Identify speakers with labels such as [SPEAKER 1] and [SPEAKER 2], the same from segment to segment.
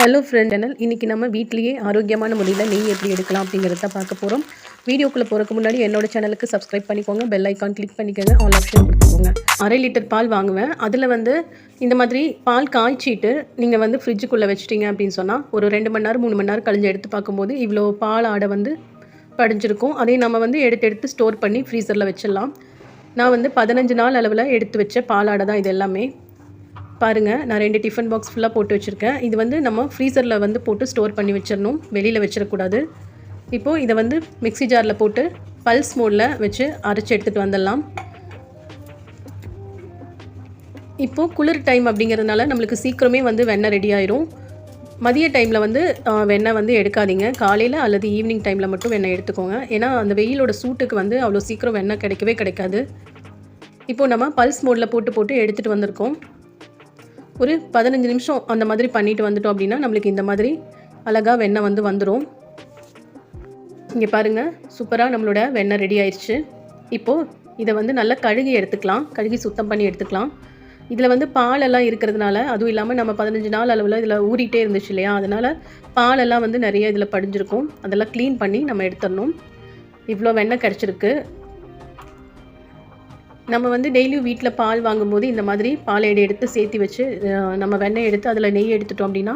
[SPEAKER 1] Hello friend channel இன்றைக்கி நம்ம வீட்லேயே ஆரோக்கியமான முறையில் நெய் எப்படி எடுக்கலாம் அப்படிங்கிறத பார்க்க போகிறோம் வீடியோக்குள்ளே போகிறக்கு முன்னாடி என்னோட சேனலுக்கு சப்ஸ்கிரைப் பண்ணிக்கோங்க. பெல் ஐக்கான் கிளிக் பண்ணிக்கோங்க. ஆல் ஆப்ஷன் கொடுத்துக்கோங்க. அரை லிட்டர் பால் வாங்குவேன். அதில் வந்து இந்த மாதிரி பால் காய்ச்சிட்டு நீங்கள் வந்து ஃப்ரிட்ஜுக்குள்ளே வச்சிட்டிங்க அப்படின்னு சொன்னால் ஒரு ரெண்டு மணி நேரம் மூணு மணி நேரம் கழிஞ்சு எடுத்து பார்க்கும்போது இவ்வளோ பால் ஆடை வந்து படிஞ்சிருக்கும். அதையும் நம்ம வந்து எடுத்து எடுத்து ஸ்டோர் பண்ணி ஃப்ரீசரில் வச்சிடலாம். நான் வந்து பதினஞ்சு நாள் அளவில் எடுத்து வச்ச பாலாடை தான் இது எல்லாமே. பாருங்கள் நான் ரெண்டு டிஃபன் பாக்ஸ் ஃபுல்லாக போட்டு வச்சுருக்கேன். இது வந்து நம்ம ஃப்ரீசரில் வந்து போட்டு ஸ்டோர் பண்ணி வச்சிடணும் வெளியில் வச்சிடக்கூடாது இப்போது இதை வந்து மிக்ஸி ஜாரில் போட்டு பல்ஸ் மோடில் வச்சு அரைச்சி எடுத்துகிட்டு வந்துடலாம். இப்போது குளிர் டைம் அப்படிங்கிறதுனால நம்மளுக்கு சீக்கிரமே வந்து வெண்ணெய் ரெடி ஆயிரும். மதிய டைமில் வந்து வெண்ணெய் வந்து எடுக்காதீங்க. காலையில் அல்லது ஈவினிங் டைமில் மட்டும் வெண்ணெய் எடுத்துக்கோங்க. ஏன்னா அந்த வெயிலோட சூட்டுக்கு வந்து அவ்வளோ சீக்கிரம் வெண்ணெய் கிடைக்கவே கிடைக்காது. இப்போது நம்ம பல்ஸ் மோடில் போட்டு போட்டு எடுத்துகிட்டு வந்திருக்கோம். ஒரு பதினஞ்சு நிமிஷம் அந்த மாதிரி பண்ணிட்டு வந்துட்டோம் அப்படின்னா நம்மளுக்கு இந்த மாதிரி அழகாக வெண்ணெய் வந்து வந்துடும் இங்கே பாருங்கள் சூப்பராக நம்மளோட வெண்ணெய் ரெடி ஆயிடுச்சு இப்போது இதை வந்து நல்லா கழுகி எடுத்துக்கலாம். கழுகி சுத்தம் பண்ணி எடுத்துக்கலாம். இதில் வந்து பாலெல்லாம் இருக்கிறதுனால அதுவும் இல்லாமல் நம்ம பதினஞ்சு நாள் அளவில் இதில் ஊறிட்டே இருந்துச்சு இல்லையா? அதனால் பாலெல்லாம் வந்து நிறைய இதில் படிஞ்சிருக்கும். அதெல்லாம் க்ளீன் பண்ணி நம்ம எடுத்துடணும். இவ்வளோ வெண்ணெய் கிடச்சிருக்கு நம்ம வந்து டெய்லியும் வீட்டில் பால் வாங்கும்போது இந்த மாதிரி பாலையடை எடுத்து சேர்த்து வச்சு நம்ம வெண்ணெய் எடுத்து அதில் நெய் எடுத்துட்டோம் அப்படின்னா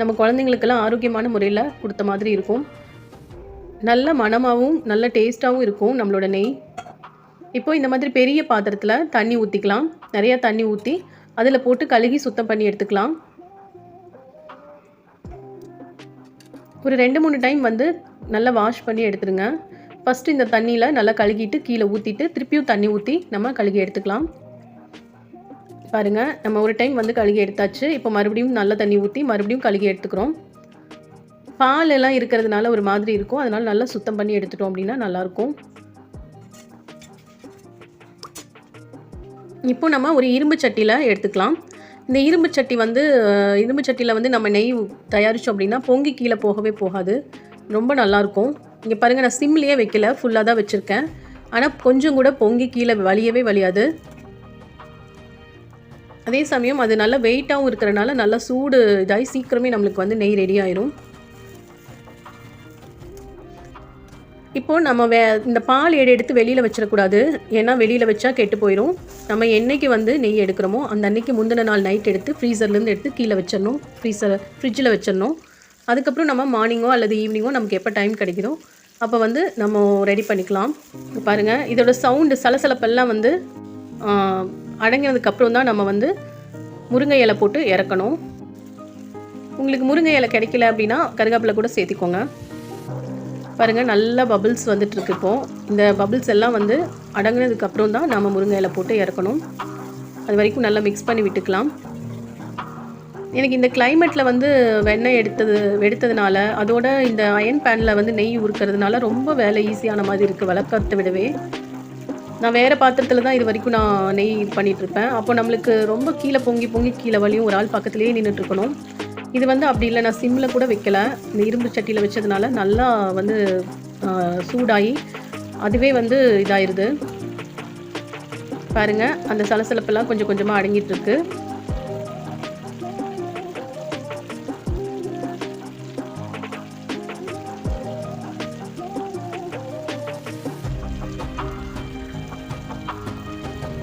[SPEAKER 1] நம்ம குழந்தைங்களுக்கெல்லாம் ஆரோக்கியமான முறையில் கொடுத்த மாதிரி இருக்கும். நல்ல மணமாகவும் நல்ல டேஸ்ட்டாகவும் இருக்கும் நம்மளோட நெய். இப்போது இந்த மாதிரி பெரிய பாத்திரத்தில் தண்ணி ஊற்றிக்கலாம் நிறையா தண்ணி ஊற்றி அதில் போட்டு கழுகி சுத்தம் பண்ணி எடுத்துக்கலாம். ஒரு ரெண்டு மூணு டைம் வந்து நல்லா வாஷ் பண்ணி எடுத்துருங்க ஃபஸ்ட்டு இந்த தண்ணியில் நல்லா கழுகிட்டு கீழே ஊற்றிட்டு திருப்பியும் தண்ணி ஊற்றி நம்ம கழுகி எடுத்துக்கலாம். பாருங்கள் நம்ம ஒரு டைம் வந்து கழுகி எடுத்தாச்சு. இப்போ மறுபடியும் நல்ல தண்ணி ஊற்றி மறுபடியும் கழுகி எடுத்துக்கிறோம். பால் எல்லாம் இருக்கிறதுனால ஒரு மாதிரி இருக்கும். அதனால் நல்லா சுத்தம் பண்ணி எடுத்துட்டோம் அப்படின்னா நல்லாயிருக்கும் இப்போ நம்ம ஒரு இரும்பு சட்டியில் எடுத்துக்கலாம். இந்த இரும்பு சட்டி வந்து இரும்பு சட்டியில் வந்து நம்ம நெய் தயாரித்தோம் அப்படின்னா பொங்கி கீழே போகவே போகாது. ரொம்ப நல்லாயிருக்கும் இங்கே பாருங்கள் நான் சிம்லேயே வைக்கல. ஃபுல்லாக தான் வச்சுருக்கேன். ஆனால் கொஞ்சம் கூட பொங்கி கீழே வலியவே வலியாது. அதே சமயம் அது நல்லா வெயிட்டாகவும் இருக்கிறனால நல்லா சூடு இதாகி சீக்கிரமே நம்மளுக்கு வந்து நெய் ரெடி ஆயிரும். இப்போது நம்ம வே இந்த பால் எடை எடுத்து வெளியில் வச்சிடக்கூடாது. ஏன்னா வெளியில் வச்சா கெட்டு போயிடும் நம்ம என்றைக்கு வந்து நெய் எடுக்கிறோமோ அந்த அன்னைக்கு முந்தின நாள் நைட் எடுத்து ஃப்ரீசர்லேருந்து எடுத்து கீழே வச்சிடணும். ஃப்ரீசர் ஃப்ரிட்ஜில் வச்சிடணும். அதுக்கப்புறம் நம்ம மார்னிங்கோ அல்லது ஈவினிங்கோ நமக்கு எப்போ டைம் கிடைக்குதோ அப்போ வந்து நம்ம ரெடி பண்ணிக்கலாம். பாருங்கள் இதோட சவுண்டு சலசலப்பெல்லாம் வந்து அடங்கினதுக்கப்புறம் தான் நம்ம வந்து முருங்கை இலை போட்டு இறக்கணும். உங்களுக்கு முருங்கை இலை கிடைக்கல அப்படின்னா கருகாப்பில் கூட சேர்த்திக்கோங்க. பாருங்கள் நல்ல பபிள்ஸ் வந்துட்டுருக்கு இப்போது இந்த பபிள்ஸ் எல்லாம் வந்து அடங்கினதுக்கப்புறம் தான் நம்ம முருங்கை இலை போட்டு இறக்கணும். அது வரைக்கும் நல்லா மிக்ஸ் பண்ணி விட்டுக்கலாம். எனக்கு இந்த கிளைமேட்டில் வந்து வெண்ணெய் எடுத்தது எடுத்ததுனால அதோட இந்த அயன் பேனில் வந்து நெய் உருக்கிறதுனால ரொம்ப வேலை ஈஸியான மாதிரி இருக்குது வளர்க்கறத விடவே. நான் வேறு பாத்திரத்தில் தான் இது வரைக்கும் நான் நெய் இது பண்ணிகிட்ருப்பேன் அப்போ நம்மளுக்கு ரொம்ப கீழே பொங்கி பொங்கி கீழே வலியும் ஒரு ஆள் பக்கத்துலேயே நின்றுட்டு இருக்கணும் இது வந்து அப்படி இல்லை நான் சிம்மில் கூட வைக்கல. இந்த இரும்பு சட்டியில் வச்சதுனால நல்லா வந்து சூடாகி அதுவே வந்து இதாயிருது. பாருங்கள் அந்த சலசலப்பெல்லாம் கொஞ்சம் கொஞ்சமாக அடங்கிட்டுருக்கு.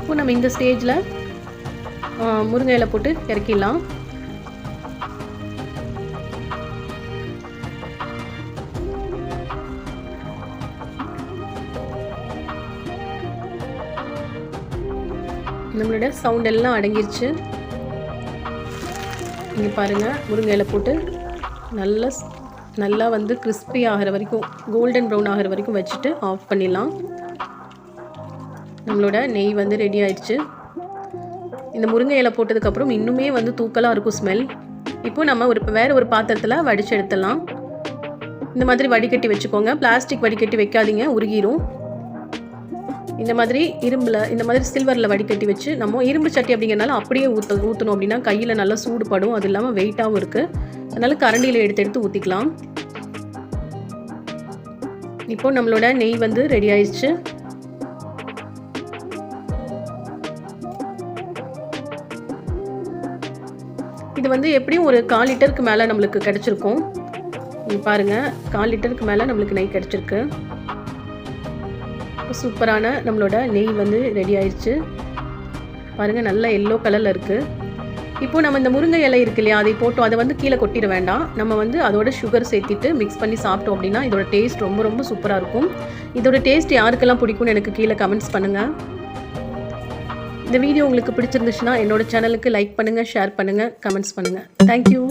[SPEAKER 1] இப்போ நம்ம இந்த ஸ்டேஜில் முருங்கை இலை போட்டு இறக்கிடலாம். நம்மளோட சவுண்ட் எல்லாம் அடங்கிருச்சு. இங்கே பாருங்கள் முருங்கை இலை போட்டு நல்லா நல்லா வந்து கிறிஸ்பி ஆகிற வரைக்கும் கோல்டன் ப்ரௌன் ஆகிற வரைக்கும் வச்சுட்டு ஆஃப் பண்ணிடலாம். நம்மளோட நெய் வந்து ரெடி ஆயிடுச்சு. இந்த முருங்கை இலை போட்டதுக்கப்புறம் இன்னுமே வந்து தூக்கலாக இருக்கும் ஸ்மெல் இப்போ நம்ம ஒரு வேறு ஒரு பாத்திரத்தில் வடித்து எடுத்துடலாம். இந்த மாதிரி வடிகட்டி வச்சுக்கோங்க. பிளாஸ்டிக் வடிகட்டி வைக்காதீங்க உருகிரும். இந்த மாதிரி இரும்பில் இந்த மாதிரி சில்வரில் வடிகட்டி வச்சு நம்ம இரும்பு சட்டி அப்படிங்கிறனால அப்படியே ஊற்ற ஊற்றணும் அப்படின்னா கையில் நல்லா சூடுபடும். அது இல்லாமல் வெயிட்டாகவும் இருக்குது அதனால் கரண்டியில் எடுத்து எடுத்து ஊற்றிக்கலாம் இப்போ நம்மளோட நெய் வந்து ரெடி ஆயிடுச்சு. இது வந்து எப்படியும் ஒரு கால் லிட்டருக்கு மேலே நம்மளுக்கு கிடச்சிருக்கும். நீ பாருங்கள் கால் லிட்டருக்கு மேலே நம்மளுக்கு நெய் கிடச்சிருக்கு. சூப்பரான நம்மளோட நெய் வந்து ரெடி ஆயிடுச்சு பாருங்கள் நல்லா எல்லோ கலரில் இருக்குது இப்போ நம்ம இந்த முருங்கை இலை இருக்கு இல்லையா அதை போட்டோம். அதை வந்து கீழே கொட்டிட வேண்டாம். நம்ம வந்து அதோட சுகர் சேர்த்திட்டு மிக்ஸ் பண்ணி சாப்பிட்டோம் அப்படின்னா இதோட டேஸ்ட் ரொம்ப ரொம்ப சூப்பராக இருக்கும். இதோட டேஸ்ட் யாருக்கெல்லாம் பிடிக்கும்னு எனக்கு கீழே கமெண்ட்ஸ் பண்ணுங்கள் இந்த வீடியோ உங்களுக்கு பிடிச்சிருந்துச்சுன்னா என்னோட சேனலுக்கு லைக் பண்ணுங்கள் ஷேர் பண்ணுங்கள் கமெண்ட்ஸ் பண்ணுங்கள் தேங்க்யூ